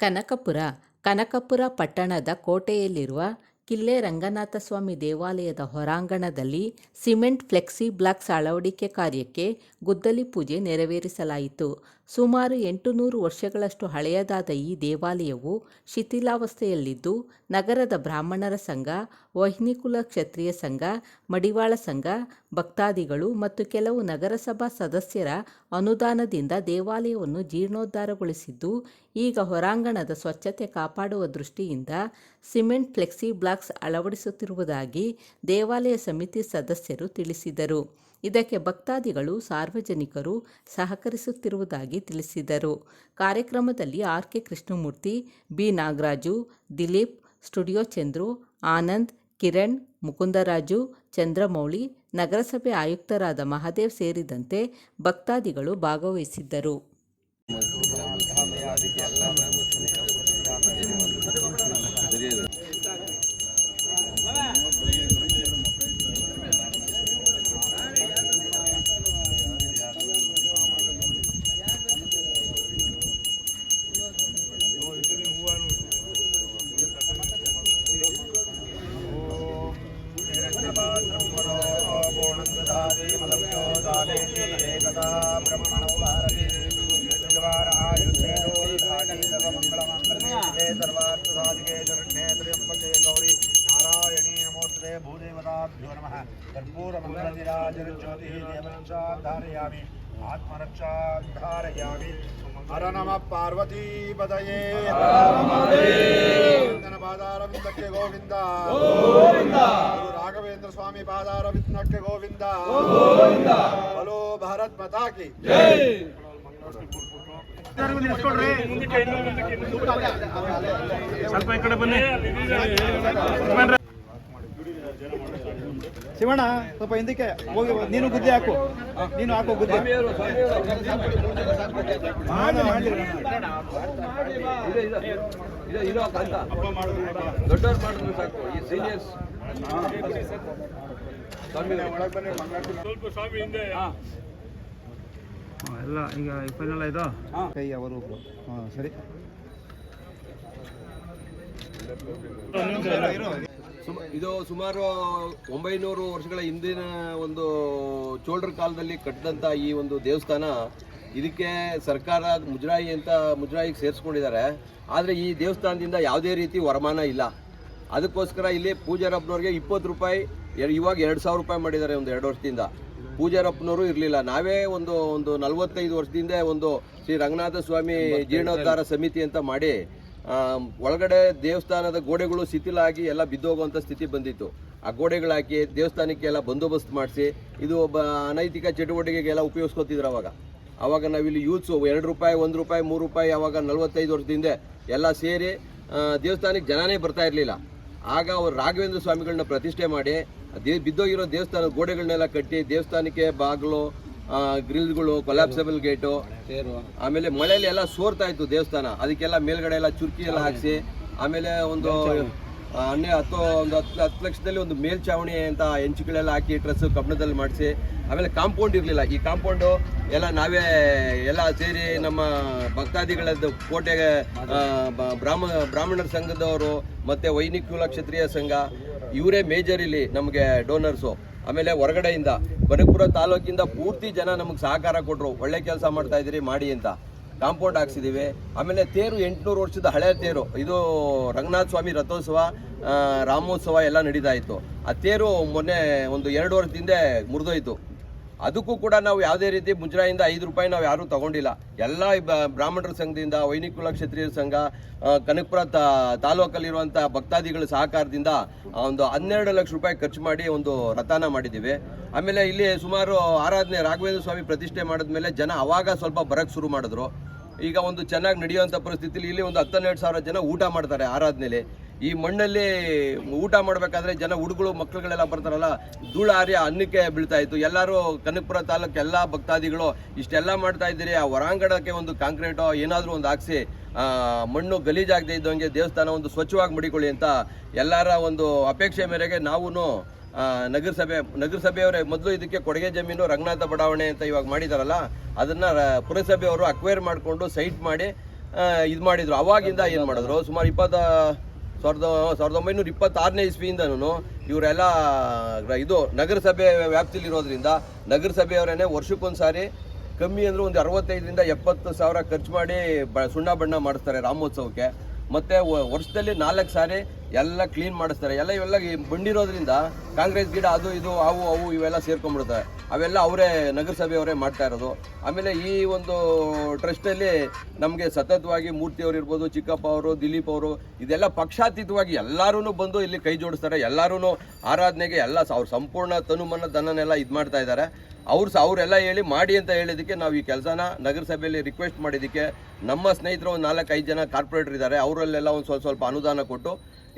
ಕನಕಪುರ ಕನಕಪುರ ಪಟ್ಟಣದ ಕೋಟೆಯಲ್ಲಿರುವ ಕಿಲ್ಲೆ ರಂಗನಾಥಸ್ವಾಮಿ ದೇವಾಲಯದ ಹೊರಾಂಗಣದಲ್ಲಿ ಸಿಮೆಂಟ್ ಫ್ಲೆಕ್ಸಿ ಬ್ಲಾಕ್ಸ್ ಅಳವಡಿಕೆ ಕಾರ್ಯಕ್ಕೆ ಗುದ್ದಲಿ ಪೂಜೆ ನೆರವೇರಿಸಲಾಯಿತು. ಸುಮಾರು ಎಂಟುನೂರು ವರ್ಷಗಳಷ್ಟು ಹಳೆಯದಾದ ಈ ದೇವಾಲಯವು ಶಿಥಿಲಾವಸ್ಥೆಯಲ್ಲಿದ್ದು, ನಗರದ ಬ್ರಾಹ್ಮಣರ ಸಂಘ ವಹ್ನಿಕುಲ ಕ್ಷತ್ರಿಯ ಸಂಘ, ಮಡಿವಾಳ ಸಂಘ, ಭಕ್ತಾದಿಗಳು ಮತ್ತು ಕೆಲವು ನಗರಸಭಾ ಸದಸ್ಯರ ಅನುದಾನದಿಂದ ದೇವಾಲಯವನ್ನು ಜೀರ್ಣೋದ್ಧಾರಗೊಳಿಸಿದ್ದು, ಈಗ ಹೊರಾಂಗಣದ ಸ್ವಚ್ಛತೆ ಕಾಪಾಡುವ ದೃಷ್ಟಿಯಿಂದ ಸಿಮೆಂಟ್ ಫ್ಲೆಕ್ಸಿ ಬ್ಲಾಕ್ಸ್ ಅಳವಡಿಸುತ್ತಿರುವುದಾಗಿ ದೇವಾಲಯ ಸಮಿತಿ ಸದಸ್ಯರು ತಿಳಿಸಿದರು. ಇದಕ್ಕೆ ಭಕ್ತಾದಿಗಳು ಸಾರ್ವಜನಿಕರು ಸಹಕರಿಸುತ್ತಿರುವುದಾಗಿ ತಿಳಿಸಿದರು. ಕಾರ್ಯಕ್ರಮದಲ್ಲಿ R K Krishnamurthy, B Nagaraju, Dilip, studio Chandru, Anand, Kiran, Mukundaraju, Chandramouli, ನಗರಸಭೆ ಆಯುಕ್ತರಾದ ಮಹಾದೇವ್ ಸೇರಿದಂತೆ ಭಕ್ತಾದಿಗಳು ಭಾಗವಹಿಸಿದ್ದರು. सर्वार्थसाधिकेतुर्णेत्र्यम्बके गौरी नारायणी नमोस्ते भूदेवताभ्यो नमः कर्पूरमङ्गलनिराजनज्योतिः देवरक्षा धारयामि आत्मरक्षा धारयामि हर नमः पार्वतीपदये गोविन्द ಸ್ವಾಮಿ ಪಾದಾರವಿಂದಕ್ಕೆ ಗೋವಿಂದ. ಹಲೋ ಭಾರತ್ ಮತಾಕಿ ಸ್ವಲ್ಪ ಈ ಕಡೆ ಬನ್ನಿ ಶಿವಣ್ಣ ಸ್ವಲ್ಪ ಹಿಂದಕ್ಕೆ ಹೋಗಿ ನೀನು ಗುದ್ದೆ ಹಾಕು. ನೀನು ಹಾಕು ಗುದ್ದೆ. ಮಾಡಿ, ಮಾಡಿ. ದೊಡ್ಡವ್ರು ಮಾಡಿದ್ರು ಸಾಕು ಈ ಸೀನಿಯರ್ಸ್ ಸ್ವಲ್ಪ ಸ್ವಾಮಿ ಹಿಂದೆ ಎಲ್ಲ ಈಗ ಫೈನಲ್ ಆಯ್ತು? ಕೈ ಅವರು ಹಾಂ ಸರಿ. ಇದು ಸುಮಾರು ಒಂಬೈನೂರು ವರ್ಷಗಳ ಹಿಂದಿನ ಒಂದು ಚೋಳರ ಕಾಲದಲ್ಲಿ ಕಟ್ಟಿದಂಥ ಈ ಒಂದು ದೇವಸ್ಥಾನ ಇದಕ್ಕೆ ಸರ್ಕಾರ ಮುಜರಾಯಿ ಅಂತ ಮುಜರಾಯಿಗೆ ಸೇರಿಸ್ಕೊಂಡಿದ್ದಾರೆ. ಆದರೆ ಈ ದೇವಸ್ಥಾನದಿಂದ ಯಾವುದೇ ರೀತಿ ವರಮಾನ ಇಲ್ಲ. ಅದಕ್ಕೋಸ್ಕರ ಇಲ್ಲಿ ಪೂಜಾರಪ್ಪನವ್ರಿಗೆ ಇಪ್ಪತ್ತು ರೂಪಾಯಿ ಇವಾಗ ಎರಡು ಸಾವಿರ ರೂಪಾಯಿ ಮಾಡಿದ್ದಾರೆ ಒಂದು ಎರಡು ವರ್ಷದಿಂದ. ಪೂಜಾರಪ್ಪನವರು ಇರಲಿಲ್ಲ. ನಾವೇ ಒಂದು ಒಂದು ನಲವತ್ತೈದು ವರ್ಷದಿಂದ ಒಂದು ಶ್ರೀ ರಂಗನಾಥ ಸ್ವಾಮಿ ಜೀರ್ಣೋದ್ಧಾರ ಸಮಿತಿ ಅಂತ ಮಾಡಿ ಒಳಗಡೆ ದೇವಸ್ಥಾನದ ಗೋಡೆಗಳು ಶಿಥಿಲಾಗಿ ಎಲ್ಲ ಬಿದ್ದೋಗುವಂಥ ಸ್ಥಿತಿ ಬಂದಿತ್ತು. ಆ ಗೋಡೆಗಳಾಕಿ ದೇವಸ್ಥಾನಕ್ಕೆಲ್ಲ ದೇವಸ್ಥಾನಕ್ಕೆ ಎಲ್ಲ ಬಂದೋಬಸ್ತ್ ಮಾಡಿಸಿ ಇದು ಒಬ್ಬ ಅನೈತಿಕ ಚಟುವಟಿಕೆಗೆಲ್ಲ ಉಪಯೋಗಿಸ್ಕೊತಿದ್ರು ಅವಾಗ. ಅವಾಗ ನಾವಿಲ್ಲಿ ಯೂತ್ಸು ಎರಡು ರೂಪಾಯಿ, ಒಂದು ರೂಪಾಯಿ, ಮೂರು ರೂಪಾಯಿ ಆವಾಗ ನಲವತ್ತೈದು ವರ್ಷದಿಂದ ಎಲ್ಲ ಸೇರಿ ದೇವಸ್ಥಾನಕ್ಕೆ ಜನನೇ ಬರ್ತಾ ಇರಲಿಲ್ಲ. ಆಗ ಅವರು ರಾಘವೇಂದ್ರ ಸ್ವಾಮಿಗಳನ್ನ ಪ್ರತಿಷ್ಠೆ ಮಾಡಿ, ದೇ, ಬಿದ್ದೋಗಿರೋ ದೇವಸ್ಥಾನದ ಗೋಡೆಗಳನ್ನೆಲ್ಲ ಕಟ್ಟಿ, ದೇವಸ್ಥಾನಕ್ಕೆ ಬಾಗಿಲು ಗ್ರಿಲ್ಗಳು ಕೊಲಾಪ್ಸಬಲ್ ಗೇಟು ಆಮೇಲೆ ಮಳೆಯಲ್ಲಿ ಎಲ್ಲ ಸೋರ್ತಾ ಇತ್ತು ದೇವಸ್ಥಾನ. ಅದಕ್ಕೆಲ್ಲ ಮೇಲ್ಗಡೆ ಎಲ್ಲ ಚುರ್ಕಿ ಎಲ್ಲ ಹಾಕಿಸಿ, ಆಮೇಲೆ ಒಂದು ಆ, ಹನ್ನೆ ಹತ್ತು ಒಂದು ಹತ್ತು ಹತ್ತು ಲಕ್ಷದಲ್ಲಿ ಒಂದು ಮೇಲ್ಛಾವಣಿ ಅಂತ ಹೆಂಚುಗಳೆಲ್ಲ ಹಾಕಿ ಡ್ರೆಸ್ಸು ಕಬ್ಬಣದಲ್ಲಿ ಮಾಡಿಸಿ ಆಮೇಲೆ ಕಾಂಪೌಂಡ್ ಇರಲಿಲ್ಲ. ಈ ಕಾಂಪೌಂಡು ಎಲ್ಲ ನಾವೇ ಎಲ್ಲ ಸೇರಿ ನಮ್ಮ ಭಕ್ತಾದಿಗಳದ್ದು ಕೋಟೆಗೆ ಆ, ಬ್ರಾಹ್ಮ ಬ್ರಾಹ್ಮಣರ ಸಂಘದವರು ಮತ್ತು ವೈನಿಕುಲ ಕ್ಷತ್ರಿಯ ಸಂಘ ಇವರೇ ಮೇಜರ್ ಇಲ್ಲಿ ನಮಗೆ ಡೋನರ್ಸು ಆಮೇಲೆ ಹೊರಗಡೆಯಿಂದ ಬನಕಪುರ ತಾಲೂಕಿಂದ ಪೂರ್ತಿ ಜನ ನಮಗೆ ಸಹಕಾರ ಕೊಟ್ಟರು ಒಳ್ಳೆ ಕೆಲಸ ಮಾಡ್ತಾ ಮಾಡಿ ಅಂತ. ಕಾಂಪೌಂಡ್ ಹಾಕ್ಸಿದ್ದೀವಿ ಆಮೇಲೆ ತೇರು ಎಂಟುನೂರು ವರ್ಷದ ಹಳೆಯ ತೇರು, ಇದು ರಂಗನಾಥ ಸ್ವಾಮಿ ರಥೋತ್ಸವ ರಾಮೋತ್ಸವ ಎಲ್ಲ ನಡೀತಾ ಇತ್ತು. ಆ ತೇರು ಮೊನ್ನೆ ಒಂದು ಎರಡು ವರ್ಷದಿಂದ ಮುರಿದೋಯ್ತು. ಅದಕ್ಕೂ ಕೂಡ ನಾವು ಯಾವುದೇ ರೀತಿ ಮುಜರಾಯಿಂದ ಐದು ರೂಪಾಯಿ ನಾವು ಯಾರೂ ತಗೊಂಡಿಲ್ಲ. ಎಲ್ಲ ಬ್ರಾಹ್ಮಣರ ಸಂಘದಿಂದ ವೈನಿಕುಲ ಕ್ಷತ್ರಿಯರ ಸಂಘ ಕನಕಪುರ ತಾಲೂಕಲ್ಲಿರುವಂಥ ಭಕ್ತಾದಿಗಳ ಸಹಕಾರದಿಂದ ಒಂದು ಹನ್ನೆರಡು ಲಕ್ಷ ರೂಪಾಯಿ ಖರ್ಚು ಮಾಡಿ ಒಂದು ರಥನ ಮಾಡಿದ್ದೀವಿ. ಆಮೇಲೆ ಇಲ್ಲಿ ಸುಮಾರು ಆರಾಧನೆ ರಾಘವೇಂದ್ರ ಸ್ವಾಮಿ ಪ್ರತಿಷ್ಠೆ ಮಾಡಿದ್ಮೇಲೆ ಜನ ಅವಾಗ ಸ್ವಲ್ಪ ಬರಕ್ಕೆ ಶುರು ಮಾಡಿದ್ರು. ಈಗ ಒಂದು ಚೆನ್ನಾಗಿ ನಡೆಯುವಂಥ ಪರಿಸ್ಥಿತಿಲಿ ಇಲ್ಲಿ ಒಂದು ಹತ್ತನ್ನೆರಡು ಸಾವಿರ ಜನ ಊಟ ಮಾಡ್ತಾರೆ ಆರಾಧನೆಯಲ್ಲಿ ಈ ಮಣ್ಣಲ್ಲಿ ಊಟ ಮಾಡಬೇಕಾದ್ರೆ ಜನ ಹುಡುಗರು, ಮಕ್ಕಳುಗಳೆಲ್ಲ ಬರ್ತಾರಲ್ಲ, ಧೂಳಾರಿ ಅನ್ನಕ್ಕೆ ಬೀಳ್ತಾ ಇತ್ತು. ಎಲ್ಲರೂ ಕನಕಪುರ ತಾಲೂಕು ಎಲ್ಲ ಭಕ್ತಾದಿಗಳು ಇಷ್ಟೆಲ್ಲ ಮಾಡ್ತಾ ಇದ್ದೀರಿ. ಆ ಹೊರಾಂಗಣಕ್ಕೆ ಒಂದು ಕಾಂಕ್ರೀಟೋ ಏನಾದರೂ ಒಂದು ಹಾಕ್ಸಿ ಮಣ್ಣು ಗಲೀಜಾಗದೆ ಇದ್ದಂಗೆ ದೇವಸ್ಥಾನ ಒಂದು ಸ್ವಚ್ಛವಾಗಿ ಮಡಿಕೊಳ್ಳಿ ಅಂತ ಎಲ್ಲರ ಒಂದು ಅಪೇಕ್ಷೆ ಮೇರೆಗೆ ನಾವು ನಗರಸಭೆ, ನಗರಸಭೆಯವರೇ ಮೊದಲು ಇದಕ್ಕೆ ಕೊಡುಗೆ ಜಮೀನು, ರಂಗನಾಥ ಬಡಾವಣೆ ಅಂತ ಇವಾಗ ಮಾಡಿದಾರಲ್ಲ, ಅದನ್ನ ಪುರಸಭೆಯವರು ಅಕ್ವೈರ್ ಮಾಡಿಕೊಂಡು ಸೈಟ್ ಮಾಡಿ ಇದು ಮಾಡಿದ್ರು. ಅವಾಗಿಂದ ಏನು ಮಾಡಿದ್ರು? ಸುಮಾರು ಇಪ್ಪತ್ತ, ಸಾವಿರದ ಸಾವಿರದ ಒಂಬೈನೂರ ಇಪ್ಪತ್ತಾರನೇ ಇಸ್ವಿಯಿಂದನೂ ಇವರೆಲ್ಲ ಇದು ನಗರಸಭೆ ವ್ಯಾಪ್ತಿಲಿರೋದ್ರಿಂದ ನಗರಸಭೆಯವರೇನೆ ವರ್ಷಕ್ಕೊಂದು ಸಾರಿ ಕಮ್ಮಿ ಅಂದ್ರೆ ಒಂದು ಅರವತ್ತೈದರಿಂದ ಎಪ್ಪತ್ತು ಸಾವಿರ ಖರ್ಚು ಮಾಡಿ ಬ, ಸುಣ್ಣ ಬಣ್ಣ ಮಾಡಿಸ್ತಾರೆ ರಾಮೋತ್ಸವಕ್ಕೆ. ಮತ್ತೆ ವರ್ಷದಲ್ಲಿ ನಾಲ್ಕು ಸಾರಿ ಎಲ್ಲ ಕ್ಲೀನ್ ಮಾಡಿಸ್ತಾರೆ. ಎಲ್ಲ ಇವೆಲ್ಲ ಬಂಡಿರೋದ್ರಿಂದ ಕಾಂಗ್ರೆಸ್ ಗಿಡ ಅದು ಇದು ಅವು ಅವು ಇವೆಲ್ಲ ಸೇರ್ಕೊಂಡ್ಬಿಡ್ತಾರೆ ಅವೆಲ್ಲ ಅವರೇ ನಗರಸಭೆಯವರೇ ಮಾಡ್ತಾ ಇರೋದು. ಆಮೇಲೆ ಈ ಒಂದು ಟ್ರಸ್ಟಲ್ಲಿ ನಮಗೆ ಸತತವಾಗಿ ಮೂರ್ತಿ ಅವರು ಇರ್ಬೋದು, ಚಿಕ್ಕಪ್ಪ ಅವರು, ದಿಲೀಪ್ ಅವರು, ಇದೆಲ್ಲ ಪಕ್ಷಾತೀತವಾಗಿ ಎಲ್ಲರೂ ಬಂದು ಇಲ್ಲಿ ಕೈ ಜೋಡಿಸ್ತಾರೆ. ಎಲ್ಲರೂ ಆರಾಧನೆಗೆ ಎಲ್ಲ ಅವ್ರ ಸಂಪೂರ್ಣ ತನುಮನ ಧನನೆಲ್ಲ ಇದು ಮಾಡ್ತಾ ಇದ್ದಾರೆ. ಅವ್ರು ಸಹ ಅವರೆಲ್ಲ ಹೇಳಿ ಮಾಡಿ ಅಂತ ಹೇಳಿದ್ದಕ್ಕೆ ನಾವು ಈ ಕೆಲಸನ ನಗರಸಭೆಯಲ್ಲಿ ರಿಕ್ವೆಸ್ಟ್ ಮಾಡಿದ್ದಕ್ಕೆ ನಮ್ಮ ಸ್ನೇಹಿತರು ಒಂದು ನಾಲ್ಕೈದು ಜನ ಕಾರ್ಪೊರೇಟರ್ ಇದ್ದಾರೆ. ಅವರಲ್ಲೆಲ್ಲ ಒಂದು ಸ್ವಲ್ಪ ಸ್ವಲ್ಪ ಅನುದಾನ ಕೊಟ್ಟು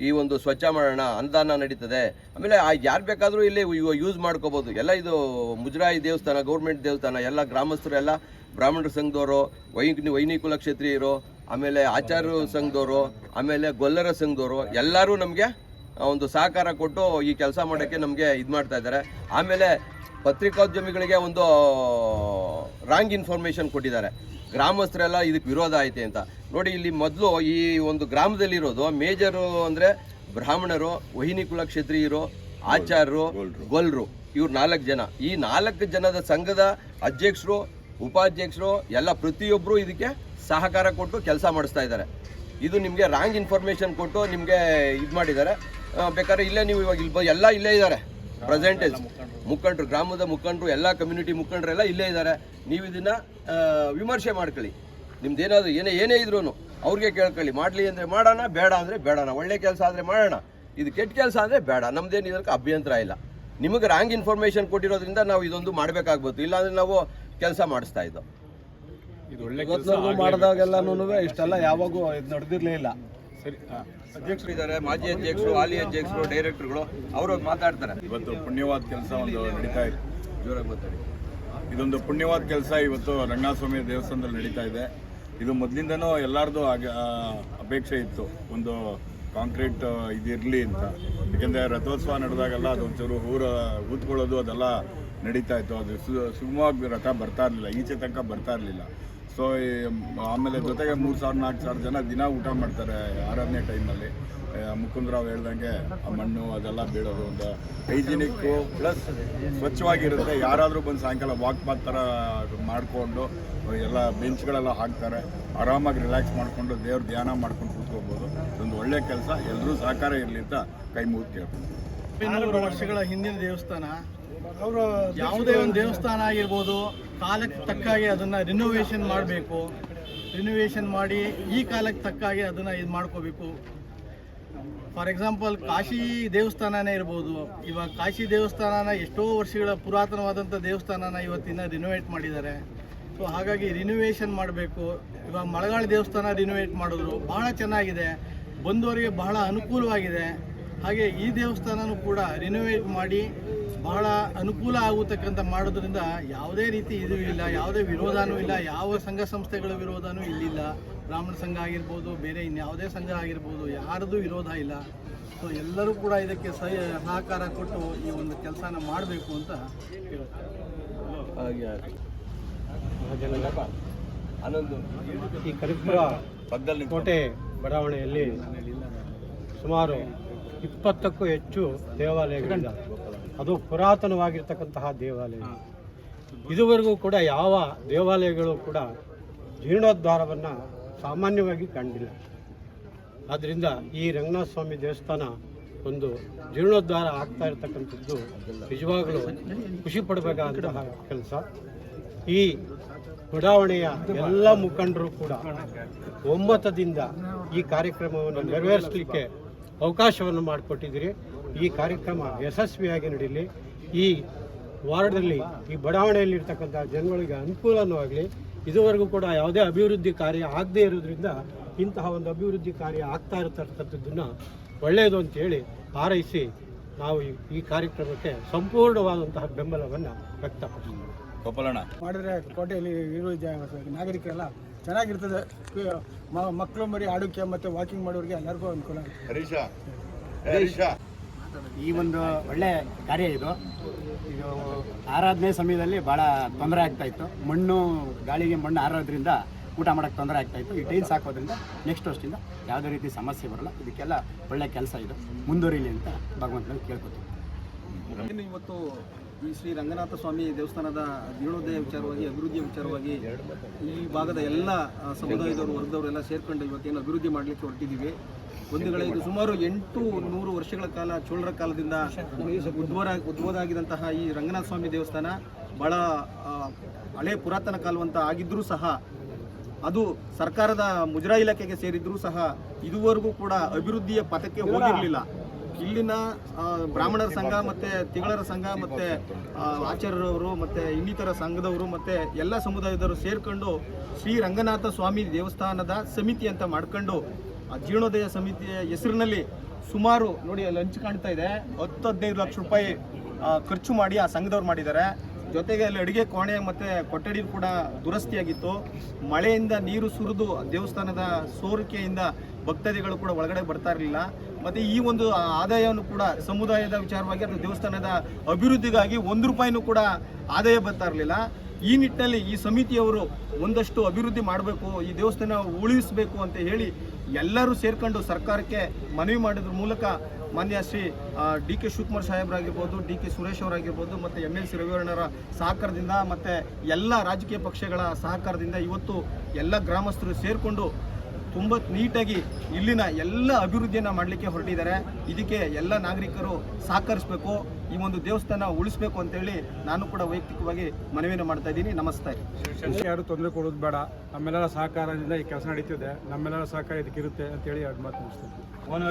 ಈ ಒಂದು ಸ್ವಚ್ಛ ಮಾಡೋಣ ಅನುದಾನ ನಡೀತದೆ. ಆಮೇಲೆ ಯಾರು ಬೇಕಾದರೂ ಇಲ್ಲಿ ಯೂಸ್ ಮಾಡ್ಕೋಬೋದು. ಎಲ್ಲ ಇದು ಮುಜರಾಯಿ ದೇವಸ್ಥಾನ ಗೌರ್ಮೆಂಟ್ ದೇವಸ್ಥಾನ, ಎಲ್ಲ ಗ್ರಾಮಸ್ಥರು, ಎಲ್ಲ ಬ್ರಾಹ್ಮಣರ ಸಂಘದವರು, ವೈನಿ, ವೈನಿಕುಲ ಕ್ಷತ್ರಿಯರು, ಆಮೇಲೆ ಆಚಾರ್ಯ ಸಂಘದವರು, ಆಮೇಲೆ ಗೊಲ್ಲರ ಸಂಘದವರು, ಎಲ್ಲರೂ ನಮಗೆ ಒಂದು ಸಹಕಾರ ಕೊಟ್ಟು ಈ ಕೆಲಸ ಮಾಡೋಕ್ಕೆ ನಮಗೆ ಇದು ಮಾಡ್ತಾ ಇದ್ದಾರೆ. ಆಮೇಲೆ ಪತ್ರಿಕೋದ್ಯಮಿಗಳಿಗೆ ಒಂದು ರಾಂಗ್ ಇನ್ಫಾರ್ಮೇಷನ್ ಕೊಟ್ಟಿದ್ದಾರೆ. ಗ್ರಾಮಸ್ಥರೆಲ್ಲ ಇದಕ್ಕೆ ವಿರೋಧ ಐತೆ ಅಂತ. ನೋಡಿ ಇಲ್ಲಿ ಮೊದಲು ಈ ಒಂದು ಗ್ರಾಮದಲ್ಲಿರೋದು ಮೇಜರು ಅಂದರೆ ಬ್ರಾಹ್ಮಣರು ವಹಿನಿ ಕುಲ ಕ್ಷತ್ರಿಯರು ಆಚಾರ್ಯರು ಗೊಲ್ರು. ಇವ್ರು ನಾಲ್ಕು ಜನ. ಈ ನಾಲ್ಕು ಜನದ ಸಂಘದ ಅಧ್ಯಕ್ಷರು ಉಪಾಧ್ಯಕ್ಷರು ಎಲ್ಲ ಪ್ರತಿಯೊಬ್ಬರು ಇದಕ್ಕೆ ಸಹಕಾರ ಕೊಟ್ಟು ಕೆಲಸ ಮಾಡಿಸ್ತಾ ಇದ್ದಾರೆ. ಇದು ನಿಮಗೆ ರಾಂಗ್ ಇನ್ಫಾರ್ಮೇಷನ್ ಕೊಟ್ಟು ನಿಮಗೆ ಇದು ಮಾಡಿದ್ದಾರೆ. ಬೇಕಾದ್ರೆ ಇಲ್ಲೇ ನೀವು ಇವಾಗ ಇಲ್ಲಿ ಬ- ಎಲ್ಲ ಇಲ್ಲೇ ಇದ್ದಾರೆ. ಪ್ರೆಸೆಂಟೇಜ್ ಮುಖಂಡರು ಗ್ರಾಮದ ಮುಖಂಡರು ಎಲ್ಲ ಕಮ್ಯುನಿಟಿ ಮುಖಂಡರೆಲ್ಲ ಇಲ್ಲೇ ಇದ್ದಾರೆ. ನೀವು ಇದನ್ನ ಆ, ವಿಮರ್ಶೆ ಮಾಡ್ಕೊಳ್ಳಿ. ನಿಮ್ದು ಏನಾದ್ರು ಏನೇ ಏನೇ ಇದ್ರೂ ಅವ್ರಿಗೆ ಕೇಳ್ಕೊಳ್ಳಿ. ಮಾಡಲಿ ಅಂದರೆ ಮಾಡೋಣ ಬೇಡ ಅಂದರೆ ಬೇಡಣ ಒಳ್ಳೆ ಕೆಲಸ ಆದರೆ ಮಾಡೋಣ. ಇದು ಕೆಟ್ಟ ಕೆಲಸ ಅಂದರೆ ಬೇಡ. ನಮ್ದೇನು ಇದಕ್ಕೆ ಅಭ್ಯಂತರ ಇಲ್ಲ. ನಿಮಗೆ ರಾಂಗ್ ಇನ್ಫಾರ್ಮೇಷನ್ ಕೊಟ್ಟಿರೋದ್ರಿಂದ ನಾವು ಇದೊಂದು ಮಾಡಬೇಕಾಗ್ಬೋದು. ಇಲ್ಲಾಂದ್ರೆ ನಾವು ಕೆಲಸ ಮಾಡಿಸ್ತಾ ಇದ್ದೋ. ಮಾಡಿದಾಗೆಲ್ಲನೂ ಇಷ್ಟೆಲ್ಲ ಯಾವಾಗೂ ಇದು ನಡೆದಿರಲೇ ಇಲ್ಲ. ಅಧ್ಯಕ್ಷರು ಇದ್ದಾರೆ ಮಾಜಿ ಅಧ್ಯಕ್ಷರು ಹಾಲಿ ಅಧ್ಯಕ್ಷರು ಡೈರೆಕ್ಟರ್ಗಳು ಅವರು ಮಾತಾಡ್ತಾರೆ. ಇವತ್ತು ಪುಣ್ಯವಾದ ಕೆಲಸ ಒಂದು ನಡೀತಾ ಇದೆ. ಜೋರಾಗಿ ಮಾತಾಡಿ. ಇದೊಂದು ಪುಣ್ಯವಾದ ಕೆಲಸ ಇವತ್ತು ರಂಗನಾಥಸ್ವಾಮಿ ದೇವಸ್ಥಾನದಲ್ಲಿ ನಡೀತಾ ಇದೆ. ಇದು ಮೊದಲಿಂದನೂ ಎಲ್ಲರದು ಆಗ ಅಪೇಕ್ಷೆ ಇತ್ತು. ಒಂದು ಕಾಂಕ್ರೀಟ್ ಇದಿರಲಿ ಅಂತ. ಯಾಕೆಂದರೆ ರಥೋತ್ಸವ ನಡೆದಾಗೆಲ್ಲ ಅದೊಂಚೂರು ಊರ ಊದ್ಕೊಳ್ಳೋದು ಅದೆಲ್ಲ ನಡೀತಾ ಇತ್ತು. ಅದು ಸುಗಮವಾಗಿ ರಥ ಬರ್ತಾ ಇರಲಿಲ್ಲ. ಈಚೆ ತನಕ ಬರ್ತಾ ಇರಲಿಲ್ಲ. ಸೊ ಆಮೇಲೆ ಜೊತೆಗೆ ಮೂರು ಸಾವಿರ ನಾಲ್ಕು ಸಾವಿರ ಜನ ದಿನ ಊಟ ಮಾಡ್ತಾರೆ ಆರನೇ ಟೈಮಲ್ಲಿ. ಮುಕುಂದರಾವ್ ಹೇಳ್ದಂಗೆ ಆ ಮಣ್ಣು ಅದೆಲ್ಲ ಬೀಳೋದು ಒಂದು ಹೈಜಿನಿಕ್ಕು ಪ್ಲಸ್ ಸ್ವಚ್ಛವಾಗಿರುತ್ತೆ. ಯಾರಾದರೂ ಬಂದು ಸಾಯಂಕಾಲ ವಾಕ್ ಪಾತ್ ಥರ ಮಾಡಿಕೊಂಡು, ಎಲ್ಲ ಬೆಂಚ್ಗಳೆಲ್ಲ ಹಾಕ್ತಾರೆ. ಆರಾಮಾಗಿ ರಿಲ್ಯಾಕ್ಸ್ ಮಾಡಿಕೊಂಡು ದೇವ್ರ ಧ್ಯಾನ ಮಾಡ್ಕೊಂಡು ಕೂತ್ಕೋಬೋದು. ಒಂದು ಒಳ್ಳೆ ಕೆಲಸ. ಎಲ್ಲರೂ ಸಹಕಾರ ಇರಲಿ ಅಂತ ಕೈ ಮುಗಿದು ಕೇಳ್ತೀನಿ. ನೂರು ವರ್ಷಗಳ ಹಿಂದಿನ ದೇವಸ್ಥಾನ. ಅವರು ಯಾವುದೇ ಒಂದು ದೇವಸ್ಥಾನ ಆಗಿರ್ಬೋದು ಕಾಲಕ್ಕೆ ತಕ್ಕಾಗೆ ಅದನ್ನು ರಿನೋವೇಷನ್ ಮಾಡಬೇಕು. ರಿನೋವೇಷನ್ ಮಾಡಿ ಈ ಕಾಲಕ್ಕೆ ತಕ್ಕಾಗೆ ಅದನ್ನು ಇದು ಮಾಡ್ಕೋಬೇಕು. ಫಾರ್ ಎಕ್ಸಾಂಪಲ್ ಕಾಶಿ ದೇವಸ್ಥಾನನೇ ಇರ್ಬೋದು. ಇವಾಗ ಕಾಶಿ ದೇವಸ್ಥಾನನ ಎಷ್ಟೋ ವರ್ಷಗಳ ಪುರಾತನವಾದಂಥ ದೇವಸ್ಥಾನನ ಇವತ್ತಿನ ರಿನೋವೇಟ್ ಮಾಡಿದ್ದಾರೆ. ಸೊ ಹಾಗಾಗಿ ರಿನೋವೇಷನ್ ಮಾಡಬೇಕು. ಇವಾಗ ಮಳಗಾಳ ದೇವಸ್ಥಾನ ರಿನೋವೇಟ್ ಮಾಡಿದ್ರು. ಬಹಳ ಚೆನ್ನಾಗಿದೆ. ಬಂದವರಿಗೆ ಬಹಳ ಅನುಕೂಲವಾಗಿದೆ. ಹಾಗೆ ಈ ದೇವಸ್ಥಾನನೂ ಕೂಡ ರಿನೋವೇಟ್ ಮಾಡಿ ಬಹಳ ಅನುಕೂಲ ಆಗುತ್ತಕ್ಕಂಥ ಮಾಡೋದ್ರಿಂದ ಯಾವುದೇ ರೀತಿ ಇದು ಇಲ್ಲ ಯಾವುದೇ ವಿರೋಧನೂ ಇಲ್ಲ ಯಾವ ಸಂಘ ಸಂಸ್ಥೆಗಳ ವಿರೋಧನೂ ಇಲ್ಲಿಲ್ಲ. ಬ್ರಾಹ್ಮಣ ಸಂಘ ಆಗಿರ್ಬೋದು ಬೇರೆ ಇನ್ಯಾವುದೇ ಸಂಘ ಆಗಿರ್ಬೋದು ಯಾರದು ವಿರೋಧ ಇಲ್ಲ. ಸೊ ಎಲ್ಲರೂ ಕೂಡ ಇದಕ್ಕೆ ಸಹ ಸಹಕಾರ ಕೊಟ್ಟು ಈ ಒಂದು ಕೆಲಸನ ಮಾಡಬೇಕು ಅಂತ ಹೇಳ್ತಾರೆ ಈ ಕರಿಪುರ ಕೋಟೆ ಬಡಾವಣೆಯಲ್ಲಿ ಸುಮಾರು ಇಪ್ಪತ್ತಕ್ಕೂ ಹೆಚ್ಚು ದೇವಾಲಯಗಳಿದ್ದಾವೆ ಅದು ಪುರಾತನವಾಗಿರ್ತಕ್ಕಂತಹ ದೇವಾಲಯ. ಇದುವರೆಗೂ ಕೂಡ ಯಾವ ದೇವಾಲಯಗಳು ಕೂಡ ಜೀರ್ಣೋದ್ಧಾರವನ್ನು ಸಾಮಾನ್ಯವಾಗಿ ಕಂಡಿಲ್ಲ. ಆದ್ದರಿಂದ ಈ ರಂಗನಾಥ ಸ್ವಾಮಿ ದೇವಸ್ಥಾನ ಒಂದು ಜೀರ್ಣೋದ್ಧಾರ ಆಗ್ತಾ ಇರತಕ್ಕಂಥದ್ದು ನಿಜವಾಗಲೂ ಖುಷಿ ಪಡಬೇಕಾದಂತಹ ಕೆಲಸ. ಈ ಬಡಾವಣೆಯ ಎಲ್ಲ ಮುಖಂಡರು ಕೂಡ ಒಮ್ಮತದಿಂದ ಈ ಕಾರ್ಯಕ್ರಮವನ್ನು ನೆರವೇರಿಸಲಿಕ್ಕೆ ಅವಕಾಶವನ್ನು ಮಾಡಿಕೊಟ್ಟಿದ್ದೀರಿ. ಈ ಕಾರ್ಯಕ್ರಮ ಯಶಸ್ವಿಯಾಗಿ ನಡೀಲಿ. ಈ ವಾರ್ಡಲ್ಲಿ ಈ ಬಡಾವಣೆಯಲ್ಲಿರ್ತಕ್ಕಂಥ ಜನಗಳಿಗೆ ಅನುಕೂಲನೂ ಆಗಲಿ ಇದುವರೆಗೂ ಕೂಡ ಯಾವುದೇ ಅಭಿವೃದ್ಧಿ ಕಾರ್ಯ ಆಗದೇ ಇರೋದ್ರಿಂದ ಇಂತಹ ಒಂದು ಅಭಿವೃದ್ಧಿ ಕಾರ್ಯ ಆಗ್ತಾ ಇರತಕ್ಕಂಥದ್ದನ್ನು ಒಳ್ಳೆಯದು ಅಂತೇಳಿ ಹಾರೈಸಿ ನಾವು ಈ- ಈ ಕಾರ್ಯಕ್ರಮಕ್ಕೆ ಸಂಪೂರ್ಣವಾದಂತಹ ಬೆಂಬಲವನ್ನು ವ್ಯಕ್ತಪಡಿಸ್ತೀವಿ. ಮಾಡಿದ್ರೆ ಕೋಟೆಯಲ್ಲಿ ಇರುವ ನಾಗರಿಕರೆಲ್ಲ ಚೆನ್ನಾಗಿರ್ತದೆ. ಮಕ್ಕಳು ಮರಿ ಆಡೋಕ್ಕೆ ಮತ್ತು ವಾಕಿಂಗ್ ಮಾಡೋರಿಗೆ ಎಲ್ಲರಿಗೂ ಅನುಕೂಲ ಈ ಒಂದು ಒಳ್ಳೆ ಕಾರ್ಯ ಇದು. ಇದು ಆರಾಧನೆ ಸಮಯದಲ್ಲಿ ಭಾಳ ತೊಂದರೆ ಆಗ್ತಾ ಇತ್ತು. ಮಣ್ಣು ಗಾಳಿಗೆ ಮಣ್ಣು ಆರೋದ್ರಿಂದ ಊಟ ಮಾಡೋಕ್ಕೆ ತೊಂದರೆ ಆಗ್ತಾ ಇತ್ತು. ಈ ಟೈಲ್ಸ್ ಹಾಕೋದ್ರಿಂದ ನೆಕ್ಸ್ಟ್ ವರ್ಷದಿಂದ ಯಾವುದೇ ರೀತಿ ಸಮಸ್ಯೆ ಬರಲ್ಲ. ಇದಕ್ಕೆಲ್ಲ ಒಳ್ಳೆ ಕೆಲಸ ಇದು. ಮುಂದುವರಿಲಿ ಅಂತ ಭಗವಂತನಲ್ಲಿ ಕೇಳ್ಕೊತೀವಿ ಇನ್ನು ಇವತ್ತು ಈ ಶ್ರೀ ರಂಗನಾಥ ಸ್ವಾಮಿ ದೇವಸ್ಥಾನದ ಜೀರ್ಣೋದಯ ವಿಚಾರವಾಗಿ, ಅಭಿವೃದ್ಧಿಯ ವಿಚಾರವಾಗಿ ಈ ಭಾಗದ ಎಲ್ಲ ಸಮುದಾಯದವರು, ವರ್ಗದವರೆಲ್ಲ ಸೇರ್ಕೊಂಡು ಇವತ್ತೇನು ಅಭಿವೃದ್ಧಿ ಮಾಡಲಿಕ್ಕೆ ಹೊರಟಿದ್ದೀವಿ. ಬಂಧುಗಳೇ ಇದು ಸುಮಾರು ಎಂಟು ನೂರು ವರ್ಷಗಳ ಕಾಲ, ಚೋಳರ ಕಾಲದಿಂದ ಉದ್ಭವ ಈ ರಂಗನಾಥ ಸ್ವಾಮಿ ದೇವಸ್ಥಾನ ಬಹಳ ಹಳೆ ಪುರಾತನ ಕಾಲವಂತ ಆಗಿದ್ದರೂ ಸಹ, ಅದು ಸರ್ಕಾರದ ಮುಜರಾ ಇಲಾಖೆಗೆ ಸೇರಿದ್ರೂ ಸಹ ಇದುವರೆಗೂ ಕೂಡ ಅಭಿವೃದ್ಧಿಯ ಪಥಕ್ಕೆ ಹೋಗಿರಲಿಲ್ಲ. ಇಲ್ಲಿನ ಬ್ರಾಹ್ಮಣರ ಸಂಘ ಮತ್ತೆ ತಿಗಳರ ಸಂಘ ಮತ್ತೆ ಆಚಾರ್ಯರವರು ಮತ್ತೆ ಇನ್ನಿತರ ಸಂಘದವರು ಮತ್ತೆ ಎಲ್ಲ ಸಮುದಾಯದವರು ಸೇರ್ಕೊಂಡು ಶ್ರೀ ರಂಗನಾಥ ಸ್ವಾಮಿ ದೇವಸ್ಥಾನದ ಸಮಿತಿ ಅಂತ ಮಾಡ್ಕೊಂಡು, ಆ ಜೀರ್ಣೋದಯ ಸಮಿತಿಯ ಹೆಸರಿನಲ್ಲಿ ಸುಮಾರು ನೋಡಿ ಅಲ್ಲಿ ಕಾಣ್ತಾ ಇದೆ. ಹತ್ತು ಹದಿನೈದು ಲಕ್ಷ ರೂಪಾಯಿ ಖರ್ಚು ಮಾಡಿ ಆ ಸಂಘದವ್ರು ಮಾಡಿದ್ದಾರೆ. ಜೊತೆಗೆ ಅಲ್ಲಿ ಅಡುಗೆ ಕೋಣೆ ಮತ್ತೆ ಕೊಠಡಿ ಕೂಡ ದುರಸ್ತಿಯಾಗಿತ್ತು. ಮಳೆಯಿಂದ ನೀರು ಸುರಿದು ದೇವಸ್ಥಾನದ ಸೋರಿಕೆಯಿಂದ ಭಕ್ತಾದಿಗಳು ಕೂಡ ಒಳಗಡೆ ಬರ್ತಾ ಇರಲಿಲ್ಲ. ಮತ್ತೆ ಈ ಒಂದು ಆದಾಯವನ್ನು ಕೂಡ ಸಮುದಾಯದ ವಿಚಾರವಾಗಿ ಅಥವಾ ದೇವಸ್ಥಾನದ ಅಭಿವೃದ್ಧಿಗಾಗಿ ಒಂದು ರೂಪಾಯಿನೂ ಕೂಡ ಆದಾಯ ಬರ್ತಾ ಇರಲಿಲ್ಲ. ಈ ನಿಟ್ಟಿನಲ್ಲಿ ಈ ಸಮಿತಿಯವರು ಒಂದಷ್ಟು ಅಭಿವೃದ್ಧಿ ಮಾಡಬೇಕು, ಈ ದೇವಸ್ಥಾನ ಉಳಿಸಬೇಕು ಅಂತ ಹೇಳಿ ಎಲ್ಲರೂ ಸೇರ್ಕೊಂಡು ಸರ್ಕಾರಕ್ಕೆ ಮನವಿ ಮಾಡಿದ್ರ ಮೂಲಕ ಮಾನ್ಯ ಶ್ರೀ ಡಿ ಕೆ ಶಿವಕುಮಾರ್ ಸಾಹೇಬರಾಗಿರ್ಬೋದು, ಡಿ ಕೆ ಸುರೇಶ್ ಅವರಾಗಿರ್ಬೋದು, ಮತ್ತು ಎಂ ಎಲ್ ಸಿ ರವಿವರ್ಣರ ಸಹಕಾರದಿಂದ, ಮತ್ತು ಎಲ್ಲ ರಾಜಕೀಯ ಪಕ್ಷಗಳ ಸಹಕಾರದಿಂದ ಇವತ್ತು ಎಲ್ಲ ಗ್ರಾಮಸ್ಥರು ಸೇರಿಕೊಂಡು ತುಂಬ ನೀಟಾಗಿ ಇಲ್ಲಿನ ಎಲ್ಲ ಅಭಿವೃದ್ಧಿಯನ್ನು ಮಾಡಲಿಕ್ಕೆ ಹೊರಟಿದ್ದಾರೆ. ಇದಕ್ಕೆ ಎಲ್ಲ ನಾಗರಿಕರು ಸಹಕರಿಸಬೇಕು, ಈ ಒಂದು ದೇವಸ್ಥಾನ ಉಳಿಸ್ಬೇಕು ಅಂತೇಳಿ ನಾನು ಕೂಡ ವೈಯಕ್ತಿಕವಾಗಿ ಮನವಿಯನ್ನು ಮಾಡ್ತಾ ಇದ್ದೀನಿ. ನಮಸ್ತೆ. ಯಾರು ತೊಂದರೆ ಕೊಡೋದು ಬೇಡ. ನಮ್ಮೆಲ್ಲರ ಸಹಕಾರದಿಂದ ಈ ಕೆಲಸ ನಡೀತಿದೆ. ನಮ್ಮೆಲ್ಲರ ಸಹಕಾರ ಇದಕ್ಕಿರುತ್ತೆ ಅಂತೇಳಿ ಎರಡು ಮಾತು ಮುಗಿಸ್ತೀನಿ.